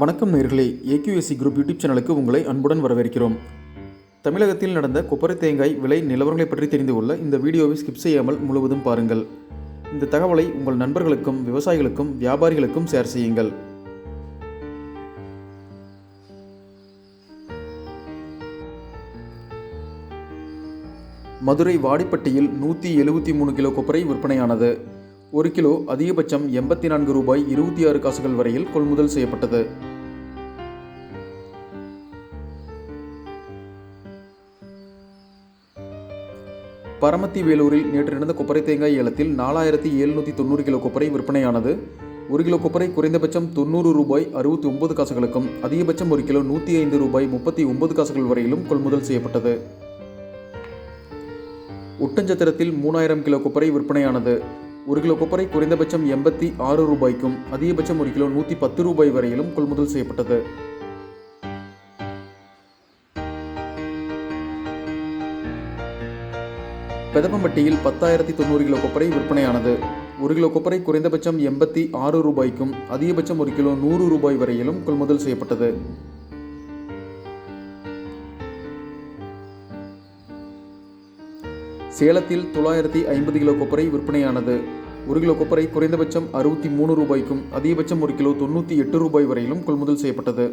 வணக்கம் நேர்களே. AQSC group YouTube சேனலுக்கு உங்களை அன்புடன் வரவேற்கிறோம். தமிழகத்தில் நடந்த கொப்பரை தேங்காய் விலை நிலவரங்களை பற்றி தெரிந்து கொள்ள இந்த வீடியோவை ஸ்கிப் செய்யாமல் முழுவதும் பாருங்கள். இந்த தகவலை உங்கள் நண்பர்களுக்கும் விவசாயிகளுக்கும் வியாபாரிகளுக்கும் ஷேர் செய்யுங்கள். மதுரை வாடிப்பட்டியில் நூற்றி எழுபத்தி மூணு கிலோ கொப்பரை விற்பனையானது. ஒரு கிலோ அதிகபட்சம் எண்பத்தி நான்கு ரூபாய் இருபத்தி ஆறு காசுகள் வரையில் கொள்முதல் செய்யப்பட்டது. பரமத்தி வேலூரில் நேற்று நடந்த கொப்பரை தேங்காய் ஏலத்தில் நாலாயிரத்தி எழுநூற்றி தொண்ணூறு கிலோ கொப்பரை விற்பனையானது. ஒரு கிலோ கொப்பரை குறைந்தபட்சம் தொண்ணூறு ரூபாய் அறுபத்தி ஒன்பது காசுகளுக்கும் அதிகபட்சம் ஒரு கிலோ நூற்றி ஐந்து ரூபாய் முப்பத்தி ஒன்பது காசுகள் வரையிலும் கொள்முதல் செய்யப்பட்டது. ஒட்டஞ்சத்திரத்தில் மூணாயிரம் கிலோ கொப்பரை விற்பனையானது. ஒரு கிலோ கொப்பரை குறைந்தபட்சம் எண்பத்தி ஆறு ரூபாய்க்கும் அதிகபட்சம் ஒரு கிலோ நூற்றி பத்து ரூபாய் வரையிலும் கொள்முதல் செய்யப்பட்டது. பெதப்பம்பட்டியில் பத்தாயிரத்தி தொண்ணூறு கிலோ கொப்பரை விற்பனையானது. ஒரு கிலோ கொப்பரை குறைந்தபட்சம் எண்பத்தி ஆறு ரூபாய்க்கும் அதிகபட்சம் ஒரு கிலோ நூறு ரூபாய் வரையிலும் கொள்முதல் செய்யப்பட்டது. சேலத்தில் தொள்ளாயிரத்தி ஐம்பது கிலோ கொப்பரை விற்பனையானது. ஒரு கிலோ கொப்பரை குறைந்தபட்சம் அறுபத்தி மூணு ரூபாய்க்கும் அதிகபட்சம் ஒரு கிலோ தொண்ணூற்றி எட்டு ரூபாய் வரையிலும் கொள்முதல் செய்யப்பட்டது.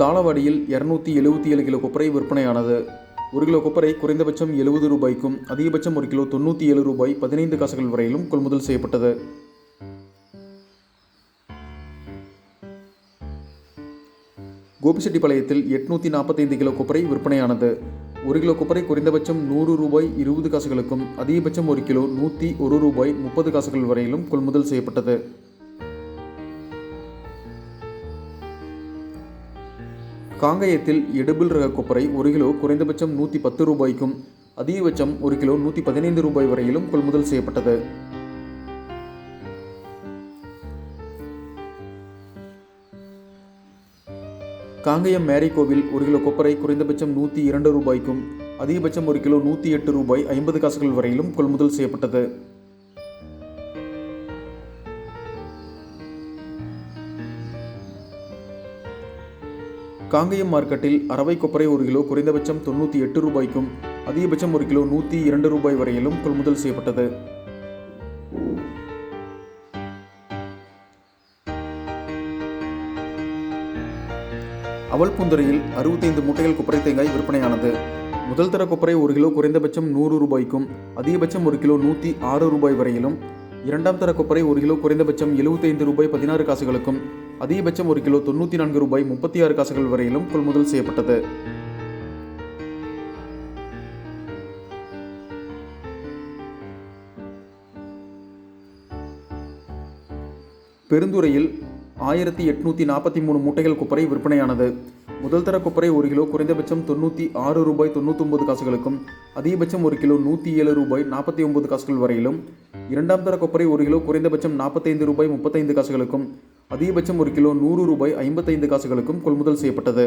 தாளவாடியில் இரநூத்தி எழுபத்தி ஏழு கிலோ கொப்பரை விற்பனையானது. ஒரு கிலோ கொப்பரை குறைந்தபட்சம் எழுபது ரூபாய்க்கும் அதிகபட்சம் ஒரு கிலோ தொண்ணூற்றி ஏழு ரூபாய் பதினைந்து காசுகள் வரையிலும் கொள்முதல் செய்யப்பட்டது. கோபிச்செட்டிப்பாளையத்தில் எட்நூற்றி நாற்பத்தைந்து கிலோ கொப்பரை விற்பனையானது. ஒரு கிலோ கொப்பரை குறைந்தபட்சம் நூறு ரூபாய் இருபது காசுகளுக்கும் அதிகபட்சம் ஒரு கிலோ நூற்றி ஒரு ரூபாய் முப்பது காசுகள் வரையிலும் கொள்முதல் செய்யப்பட்டது. காங்கயத்தில் எடுபில் ரக கொப்பரை ஒரு கிலோ குறைந்தபட்சம் நூற்றி பத்து ரூபாய்க்கும் அதிகபட்சம் ஒரு கிலோ நூற்றி பதினைந்து ரூபாய் வரையிலும் கொள்முதல் செய்யப்பட்டது. காங்கயம் மேரி கோவில் ஒரு கிலோ கொப்பரை குறைந்தபட்சம் நூற்றி இரண்டு ரூபாய்க்கும் அதிகபட்சம் ஒரு கிலோ நூற்றி எட்டு ரூபாய் ஐம்பது காசுகள் வரையிலும் கொள்முதல் செய்யப்பட்டது. காங்கயம் மார்க்கெட்டில் அரவை கொப்பரை ஒரு கிலோ குறைந்தபட்சம் தொண்ணூற்றி எட்டு ரூபாய்க்கும் அதிகபட்சம் ஒரு கிலோ நூற்றி இரண்டு ரூபாய் வரையிலும் கொள்முதல் செய்யப்பட்டது. அவல்பூந்துறையில் அறுபத்தைந்து மூட்டைகள் கொப்பரை தேங்காய் விற்பனையானது. முதல் தர கொப்பரை ஒரு கிலோ குறைந்தபட்சம் நூறு ரூபாய்க்கும் அதிகபட்சம் ஒரு கிலோ நூற்றி ஆறு ரூபாய் வரையிலும் இரண்டாம் தர கொப்பரை ஒரு கிலோ குறைந்தபட்சம் எழுபத்தைந்து ரூபாய் பதினாறு காசுகளுக்கும் அதிகபட்சம் ஒரு கிலோ தொண்ணூற்றி நான்கு ரூபாய் முப்பத்தி ஆறு காசுகள் வரையிலும் கொள்முதல் செய்யப்பட்டது. பெருந்துறையில் ஆயிரத்தி எட்நூற்றி நாற்பத்தி மூணு மூட்டைகள் கொப்பரை விற்பனையானது. முதல் தர கொப்பரை ஒரு கிலோ குறைந்தபட்சம் தொண்ணூற்றி ஆறு ரூபாய் தொண்ணூத்தொம்பது காசுகளுக்கும் அதிகபட்சம் ஒரு கிலோ நூற்றி ஏழு ரூபாய் நாற்பத்தி ஒன்பது காசுகள் வரையிலும் இரண்டாம் தர கொப்பரை ஒரு கிலோ குறைந்தபட்சம் நாற்பத்தைந்து ரூபாய் முப்பத்தைந்து காசுகளுக்கும் அதிகபட்சம் ஒரு கிலோ நூறு ரூபாய் ஐம்பத்தைந்து காசுகளுக்கும் கொள்முதல் செய்யப்பட்டது.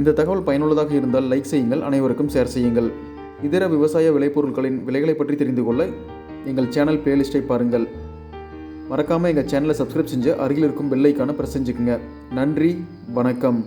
இந்த தகவல் பயனுள்ளதாக இருந்தால் லைக் செய்யுங்கள் அனைவருக்கும் ஷேர் செய்யுங்கள். இதர விவசாய விளைபொருட்களின் விலைகளை பற்றி தெரிந்து கொள்ள எங்கள் சேனல் பிளேலிஸ்ட்டை பாருங்கள். மறக்காமல் எங்கள் சேனலை சப்ஸ்கிரைப் செஞ்சு அருகில் இருக்கும் பெல்லைக்கான ப்ரெஸ் செஞ்சுக்குங்க. நன்றி வணக்கம்.